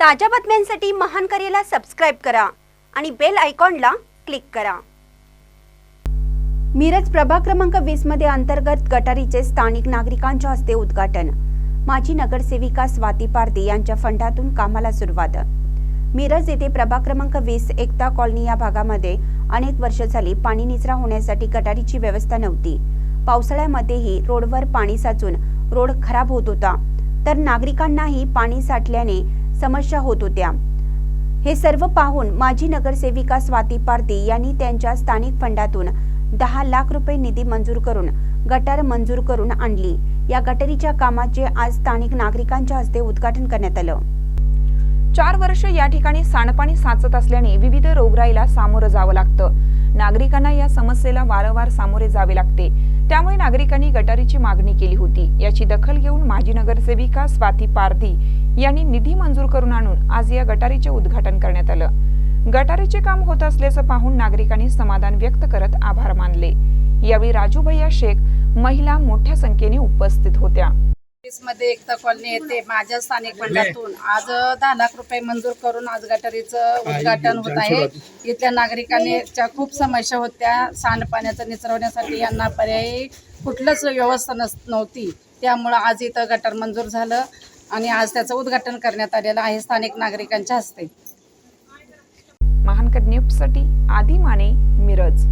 ताज्या बातम्यांसाठी महान करेला सबस्क्राईब करा आणि बेल आयकॉनला क्लिक करा. मिरज प्रभाग क्रमांक वीसमध्ये अंतर्गत गटारीचे स्थानिक नागरिकांच्या हस्ते उद्घाटन. माजी नगरसेविका स्वाती पारदे यांच्या फंडातून कामाला सुरुवात. मिरज येथे प्रभाग क्रमांक वीस एकता कॉलनी या भागामध्ये अनेक वर्ष झाली पाणी निचरा होण्यासाठी गटारीची व्यवस्था नव्हती. पावसाळ्यामध्येही रोडवर पाणी साचून रोड खराब होत होता. तर नागरिकांनाही पाणी साठल्याने समस्या होत होत्या. हे सर्व पाहून माजी नगरसेविका स्वाती पारदी यांनी त्यांच्या स्थानिक फंडातून दहा लाख रुपये निधी मंजूर करून गटार मंजूर करून आणली. या गटारीच्या कामाचे आज स्थानिक नागरिकांच्या हस्ते उद्घाटन करण्यात आलं. चार वर्ष या ठिकाणी सांडपाणी साचत असल्याने विविध रोगराईला सामोरं जावं लागतं. नागरिकांना या समस्येला वारंवार सामोरे जावे लागते. त्यामुळे नागरिकांनी गटारीची मागणी केली होती. याची दखल घेऊन माजी नगरसेविका स्वाती पारधी यांनी निधी मंजूर करून आणून आज या गटारीचे उद्घाटन करण्यात आलं. गटारीचे काम होत असल्याचं पाहून नागरिकांनी समाधान व्यक्त करत आभार मानले. यावेळी राजू भैया शेख महिला मोठ्या संख्येने उपस्थित होत्या. मध्ये एकता कॉलनी येते माझ्या स्थानिक फंडातून आज दहा लाख रुपये मंजूर करून आज गटारीचं उद्घाटन होत आहे. इथल्या नागरिकांनी खूप समस्या होत्या. सांडपाण्याचं निचरवण्यासाठी यांना पर्यायी कुठलंच व्यवस्था नस नव्हती. त्यामुळं आज इथं गटार मंजूर झालं आणि आज त्याचं उद्घाटन करण्यात आलेलं आहे स्थानिक नागरिकांच्या हस्ते. महानकर न्यूजसाठी आदी माने मिरज.